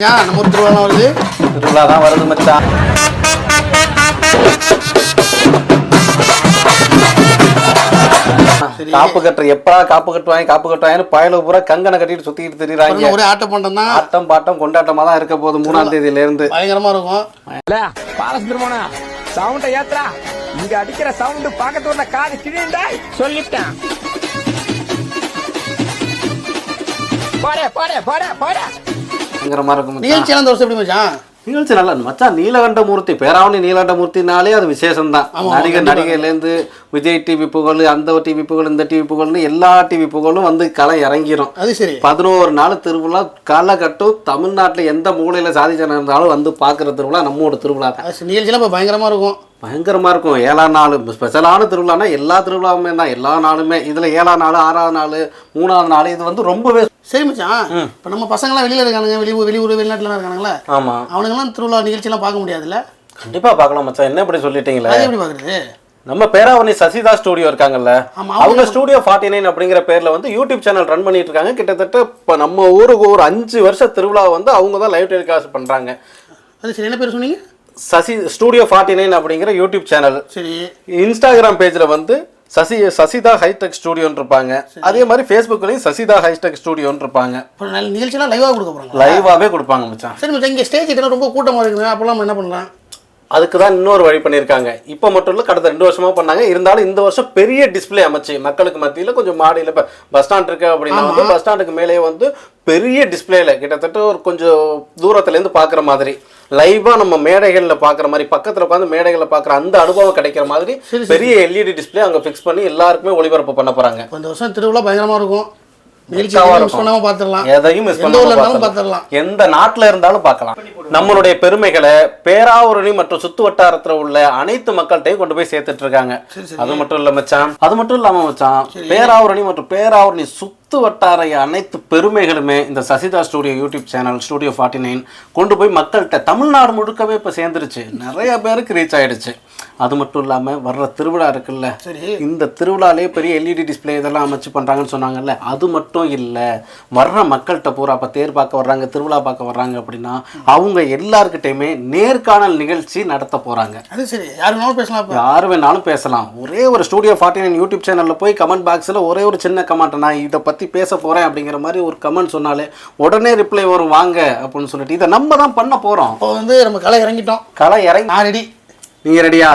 ஏன் நம்ம ஊர் திருவிழா வருது. திருவிழா தான் வருது மச்சான். காப்பு கட்டுற எப்படா காப்பு கட்டுவாங்க காப்பு கட்டுவாங்கன்னு பயல பூரா கங்கனை கட்டிட்டு சுத்திட்டு திரியுறாங்க. பாருங்க, ஒரே ஆட்ட பண்டம் தான். ஆட்டம் பாட்டம் கொண்டாட்டமா தான் இருக்க போகுது மூணாம் தேதியில இருந்து பயங்கரமா இருக்கும். பாலசுந்தரமோனா சவுண்ட ஏத்ரா இங்க அடிக்கிற சவுண்ட் பக்கத்துல காது கிழிண்டா சொல்லிட்டேன். போடே போடே போடே போடே பயங்கரமா இருக்கும் மச்சான். நிகழ்ச்சி எல்லாம் இந்த வருஷம் எப்படி மச்சான்? நிகழ்ச்சி நல்லா மச்சான் நீலகண்டமூர்த்தி பேராவணி நீலகண்டமூர்த்தினாலே அது விசேஷம் தான் நடிகர். நடிகையிலேருந்து விஜய் டிவி புகழ் அந்த டிவி புகழ் இந்த டிவி புகழ்னு எல்லா டிவி புகழும் வந்து களை இறங்கிரும். அது சரி. பதினோரு நாள் திருவிழா களை கட்டும் தமிழ்நாட்டில் எந்த மூலையில் சாதிச்சனம் இருந்தாலும் வந்து பார்க்குற திருவிழா நம்மோட திருவிழா தான் நிகழ்ச்சியெல்லாம் இப்போ பயங்கரமா இருக்கும். பயங்கரமாக இருக்கும். ஏழாம் நாள் ஸ்பெஷலான திருவிழானா எல்லா திருவிழாவுமே தான். எல்லா நாளுமே. இதில் ஏழாம் நாள் ஆறாவது நாள் மூணாவது நாள் இது வந்து ரொம்பவே சரி மச்சான். இப்போ நம்ம பசங்களாம் வெளியில இருக்கானுங்க. வெளியூர் வெளியூர் வெளிநாட்டுல இருக்கானுங்களா? ஆமாம் அவனுங்கெல்லாம் திருவிழா நிகழ்ச்சியெல்லாம் பார்க்க முடியாதுல்ல? கண்டிப்பாக பார்க்கலாம் மச்சான். என்ன இப்படி சொல்லிட்டீங்களே? எப்படி பார்க்குறது? நம்ம பேராவணி சசிதா ஸ்டூடியோ இருக்காங்கல்ல. அவங்க ஸ்டூடியோ ஃபார்ட்டி நைன் அப்படிங்கிற பேர்ல வந்து யூடியூப் சேனல் ரன் பண்ணிட்டு இருக்காங்க. கிட்டத்தட்ட இப்போ நம்ம ஊருக்கு ஒரு அஞ்சு வருஷ திருவிழா வந்து அவங்க தான் லைவ் டெலிகாஸ்ட் பண்றாங்க. அது சரி. என்ன பேர் சொன்னீங்க? சசி ஸ்டூடியோ ஃபார்ட்டி நைன் அப்படிங்கிற யூடியூப் சேனல் சரி. இன்ஸ்டாகிராம் பேஜ்ல வந்து சசி சசிதா ஹைடெக் ஸ்டூடியோன்னு இருப்பாங்க அதே மாதிரி ஃபேஸ்புக்லயும் சசிதா ஹைடெக் ஸ்டூடியோன்னு இருப்பாங்க நிகழ்ச்சியெல்லாம் லைவாக கொடுக்க போகிறாங்க லைவாவே கொடுப்பாங்க மச்சான். சரி மச்சான் இங்கே ஸ்டேஜ் கிட்ட ரொம்ப கூட்டமாக இருக்குங்க அப்போல்லாம் என்ன பண்ணலாம்? அதுக்கு தான் இன்னொரு வழி பண்ணியிருக்காங்க. இப்போ மட்டும் இல்லை கடந்த ரெண்டு வருஷமா பண்ணாங்க. இருந்தாலும் இந்த வருஷம் பெரிய டிஸ்ப்ளே அமைச்சு மக்களுக்கு மத்தியில் கொஞ்சம் மாடியில் இப்போ பஸ் ஸ்டாண்ட் இருக்கு அப்படின்னா வந்து பஸ் ஸ்டாண்டுக்கு மேலேயே வந்து பெரிய டிஸ்பிளேல கிட்டத்தட்ட ஒரு கொஞ்சம் தூரத்துலேருந்து பார்க்குற மாதிரி. லைவாக நம்ம மேடைகளில் பார்க்குற மாதிரி பக்கத்தில் உட்காந்து மேடைகளில் பார்க்குற அந்த அனுபவம் கிடைக்கிற மாதிரி பெரிய எல்இடி டிஸ்ப்ளே அங்கே ஃபிக்ஸ் பண்ணி எல்லாருக்குமே ஒளிபரப்பு பண்ண போகிறாங்க இந்த வருஷம் திருவிழா பயங்கரமாக இருக்கும். எதையும் மிஸ் எந்த பண்ணாம நாட்டுல இருந்தாலும் பார்க்கலாம் நம்மளுடைய பெருமைகளை பேராவூரணி மற்றும் சுத்து வட்டாரத்துல உள்ள அனைத்து மக்கள்கிட்டையும் கொண்டு போய் சேர்த்துட்டு இருக்காங்க. அது மட்டும் இல்ல மச்சான். அது மட்டும் இல்லாம மச்சான். பேராவூரணி மற்றும் பேராவூரணி சுத்து வட்டார அனைத்து பெருமைகளுமே இந்த Sasitha studio YouTube channel studio forty nine கொண்டு போய் மக்கள்கிட்ட தமிழ்நாடு முழுக்கவே இப்போ சேர்ந்துருச்சு. நிறைய பேருக்கு ரீச் ஆயிடுச்சு. அது மட்டும் இல்லாம வர்ற திருவிழா இருக்குல்ல. சரி. இந்த திருவிழாலே பெரிய எல்இடி டிஸ்ப்ளே இதெல்லாம் அமைச்சு பண்றாங்கன்னு சொன்னாங்கல்ல. அது மட்டும் இல்ல வர்ற மக்கள்கிட்ட பூரா அப்ப தேர் பார்க்க வர்றாங்க திருவிழா பார்க்க வர்றாங்க அப்படின்னா அவங்க எல்லார்கிட்டயுமே நேர்காணல் நிகழ்ச்சி நடத்த போறாங்க. அது சரி. யாரு வேணாலும் பேசலாம் யார் வேணாலும் பேசலாம். ஒரே ஒரு ஸ்டூடியோ ஃபார்ட்டி நைன் யூடியூப் சேனலில் போய் கமெண்ட் பாக்ஸில் ஒரே ஒரு சின்ன கமெண்ட் நான் இதை பற்றி பேச போகிறேன் அப்படிங்கிற மாதிரி ஒரு கமெண்ட் சொன்னாலே உடனே ரிப்ளை வரும் வாங்க அப்படின்னு சொல்லிட்டு. இதை நம்ம தான் பண்ண போகிறோம் இப்போ வந்து நம்ம களை இறங்கிட்டோம். களை இறங்கி நான் ரெடி நீங்கள் ரெடியா